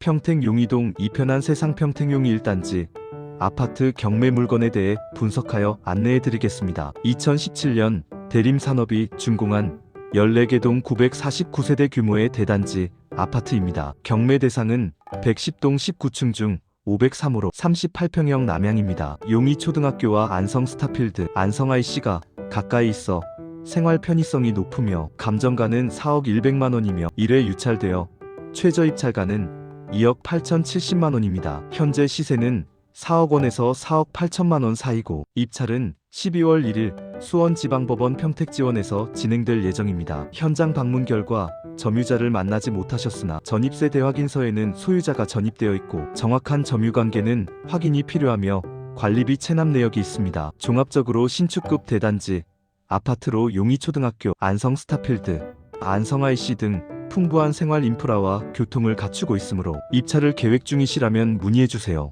평택 용이동 이편한 세상 평택 용이 1단지 아파트 경매 물건에 대해 분석하여 안내해 드리겠습니다. 2017년 대림산업이 준공한 14개 동 949세대 규모의 대단지 아파트입니다. 경매 대상은 110동 19층 중 503호로 38평형 남양입니다. 용이 초등학교와 안성 스타필드, 안성 IC가 가까이 있어 생활 편의성이 높으며 감정가는 4억 100만 원이며 1회 유찰되어 최저 입찰가는 2억 8,070만 원입니다. 현재 시세는 4억 원에서 4억 8천만 원 사이고 입찰은 12월 1일 수원지방법원 평택지원에서 진행될 예정입니다. 현장 방문 결과 점유자를 만나지 못하셨으나 전입세 대확인서에는 소유자가 전입되어 있고 정확한 점유 관계는 확인이 필요하며 관리비 체납 내역이 있습니다. 종합적으로 신축급 대단지 아파트로 용이초등학교, 안성 스타필드, 안성IC 등 풍부한 생활 인프라와 교통을 갖추고 있으므로 입찰을 계획 중이시라면 문의해 주세요.